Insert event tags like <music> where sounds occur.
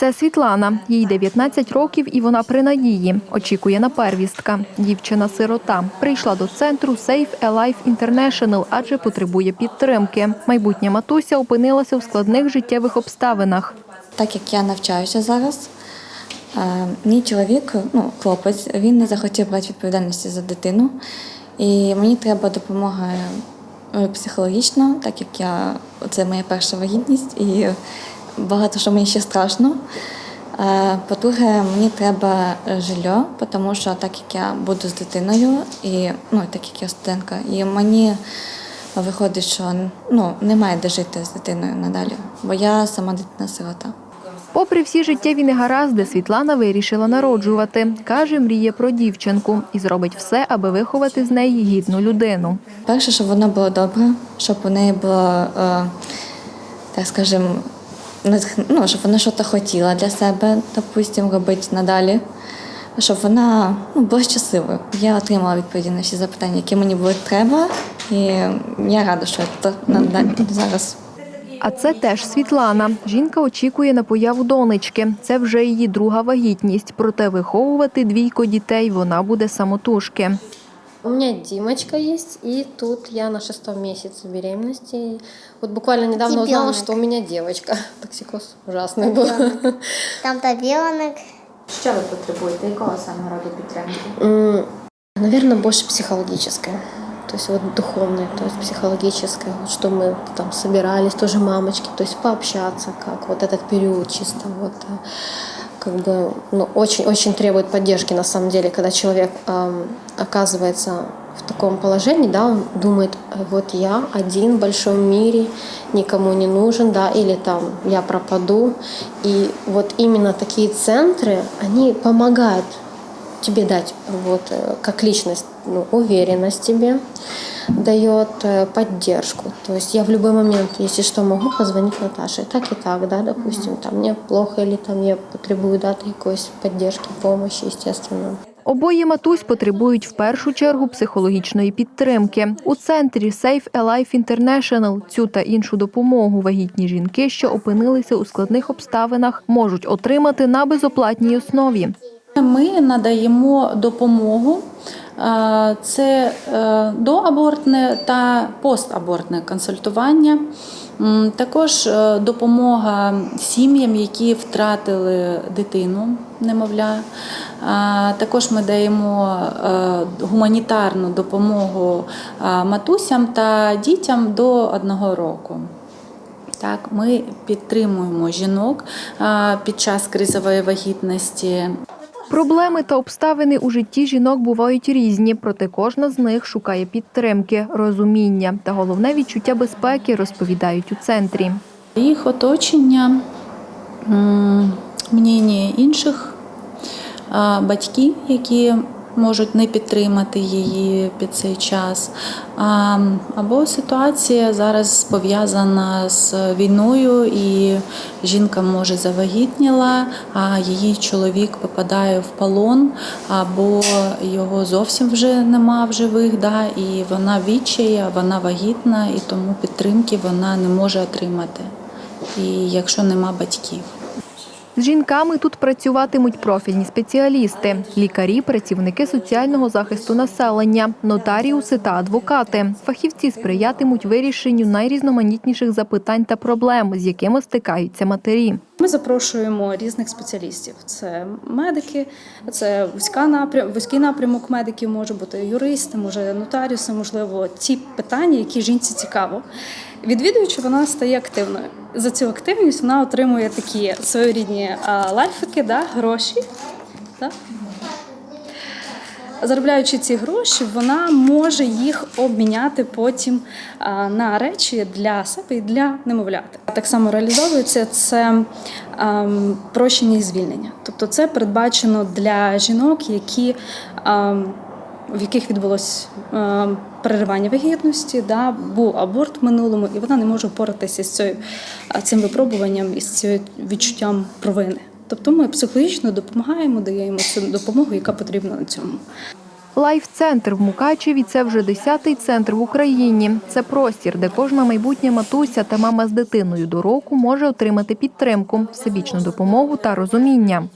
Це Світлана. Їй 19 років і вона при надії. Очікує на первістка. Дівчина-сирота. Прийшла до центру Safe Alive International, адже потребує підтримки. Майбутня матуся опинилася у складних життєвих обставинах. Так як я навчаюся зараз, е, мій чоловік, ну, хлопець, він не захотів брати відповідальності за дитину. І мені треба допомога е, психологічна, так як я це моя перша вагітність і багато що мені ще страшно. Е, По-друге, мені треба жилье, тому що так як я буду з дитиною, і ну, так як я студентка, і мені виходить, що ну, немає де жити з дитиною надалі, бо я сама дитина-сирота. Попри всі життєві негаразди, Світлана вирішила народжувати. Каже, мріє про дівчинку і зробить все, аби виховати з неї гідну людину. Перше, щоб воно було добре, щоб у неї було, е, так скажемо, натх- ну, щоб вона щось хотіла для себе, допустим, робити надалі, щоб вона ну, була щасливою. Я отримала відповіді на всі запитання, які мені були треба, і я рада, що це зараз. А це теж Світлана. Жінка очікує на появу донечки. Це вже її друга вагітність. Проте виховувати двійко дітей вона буде самотужки. У меня Димочка есть, и тут я на шестом месяце беременности. И Вот буквально недавно узнала, Ребенок. что у меня девочка. <laughs> Токсикоз ужасный был. Там табіоник. Що ви потребуєте? Якого саме роду підтримки? М, Наверное, больше психологическое. То есть вот духовное, то есть психологическое, вот что мы там собирались, тоже мамочки, то есть пообщаться, как вот этот период чисто вот э, как бы ну, очень очень требует поддержки на самом деле, когда человек эм, оказывается в таком положении, да, он думает, вот я один в большом мире, никому не нужен, да, или там я пропаду, и вот именно такие центры, они помогают тебе дать вот э, как личность ну, уверенность тебе, дает э, поддержку. То есть я в любой момент, если что, могу позвонить Наташе. Так и так, да, допустим, там мне плохо или там я потребую да, якоїсь поддержки, помощи, естественно. Обоє матусь потребують в першу чергу психологічної підтримки. У центрі Safe Alive International цю та іншу допомогу вагітні жінки, що опинилися у складних обставинах, можуть отримати на безоплатній основі. Ми надаємо допомогу. е, Це е, доабортне та постабортне консультування. Також е, допомога сім'ям, які втратили дитину, немовля. Також ми даємо гуманітарну допомогу матусям та дітям до одного року. Так, ми підтримуємо жінок під час кризової вагітності. Проблеми та обставини у житті жінок бувають різні, проте кожна з них шукає підтримки, розуміння та головне відчуття безпеки, розповідають у центрі. Їх оточення, мнення інших, батьків, які можуть не підтримати її під цей час. Або ситуація зараз пов'язана з війною, і жінка може завагітніла, а її чоловік попадає в полон, або його зовсім вже нема в живих, да, і вона відчає, вона вагітна, і тому підтримки вона не може отримати. І якщо нема батьків. З жінками тут працюватимуть профільні спеціалісти, лікарі, працівники соціального захисту населення, нотаріуси та адвокати. Фахівці сприятимуть вирішенню найрізноманітніших запитань та проблем, з якими стикаються матері. Ми запрошуємо різних спеціалістів. Це медики, це вузька напрям, вузький напрямок медиків, може бути юристи, може нотаріуси, можливо, ті питання, які жінці цікаво. Відвідуючи, вона стає активною. За цю активність вона отримує такі своєрідні лайфики, да, гроші. Да? Заробляючи ці гроші, вона може їх обміняти потім на речі для себе і для немовляти. Так само реалізовується це ем, прощення і звільнення. Тобто це передбачено для жінок, які ем, в яких відбулось ем, переривання вагітності, да, був аборт в минулому, і вона не може впоратися з цією, цим випробуванням і з цією відчуттям провини. Тобто ми психологічно допомагаємо, даємо цю допомогу, яка потрібна на цьому. Лайф-центр в Мукачеві це вже десятий центр в Україні. Це простір, де кожна майбутня матуся та мама з дитиною до року може отримати підтримку, всебічну допомогу та розуміння.